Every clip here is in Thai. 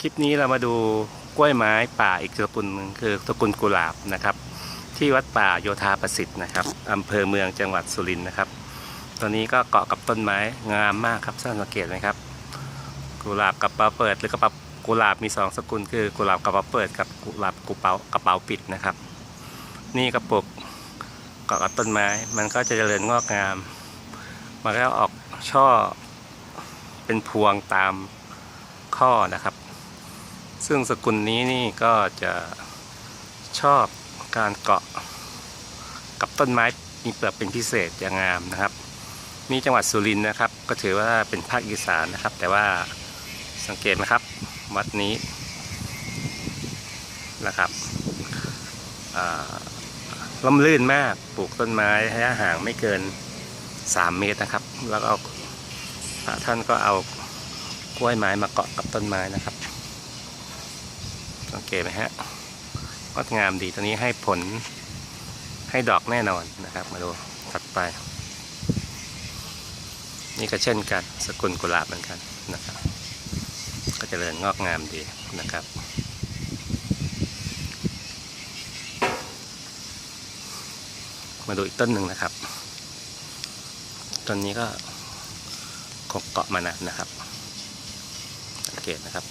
คลิปนี้เรามาดูกล้วยไม้ป่าอีกสกุลหนึ่งคือสกุลกุหลาบนะครับ ที่วัดป่าโยธาประสิทธิ์นะครับอำเภอเมืองจังหวัดสุรินทร์นะครับตอนนี้ก็เกาะกับต้นไม้งามมากครับสังเกตไหมครับ กุหลาบกระเป๋าเปิด หรือกระเป๋ากุหลาบมีสองสกุลคือกุหลาบกระเป๋าเปิดกับกุหลาบกระเป๋ากระเป๋าปิดนะครับ นี่กระปุกเกาะกับต้นไม้ มันก็จะเจริญงอกงามมันก็ออกช่อเป็นพวงตามข้อนะครับ ซึ่งสกุลนี้นี่ก็จะชอบการเกาะกับต้นไม้มีเปลือกเป็นพิเศษอย่างงามนะครับ นี่จังหวัดสุรินทร์นะครับ ก็ถือว่าเป็นภาคอีสานนะครับ แต่ว่าสังเกตไหมครับวัดนี้นะครับล่มลื่นมากปลูกต้นไม้ระยะห่างไม่เกิน 3 เมตรนะครับ แล้วก็เอาพระท่านก็เอากล้วยไม้มาเกาะกับต้นไม้นะครับ เกตไหมฮะงดงามดีตัวนี้ให้ผลให้ดอกแน่นอนนะครับ มาดูถัดไป นี่ก็เช่นกันสกุลกุหลาบเหมือนกันนะครับ ก็เจริญงอกงามดีนะครับมาดูอีกต้นหนึ่งนะครับ ต้นนี้ก็คงเกาะมานานนะครับ สังเกตนะครับ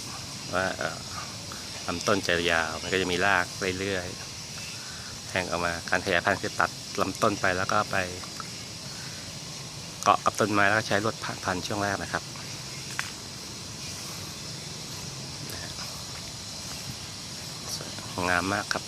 ว่า ลำต้นจะยาว มันก็จะมีรากเรื่อยๆแทงออกมาการขยายพันธุ์คือตัดลำต้นไปแล้วก็ไป เกาะกับต้นไม้แล้วก็ใช้ลวดพันธุ์ช่วงแรกนะครับสวยงามมากครับ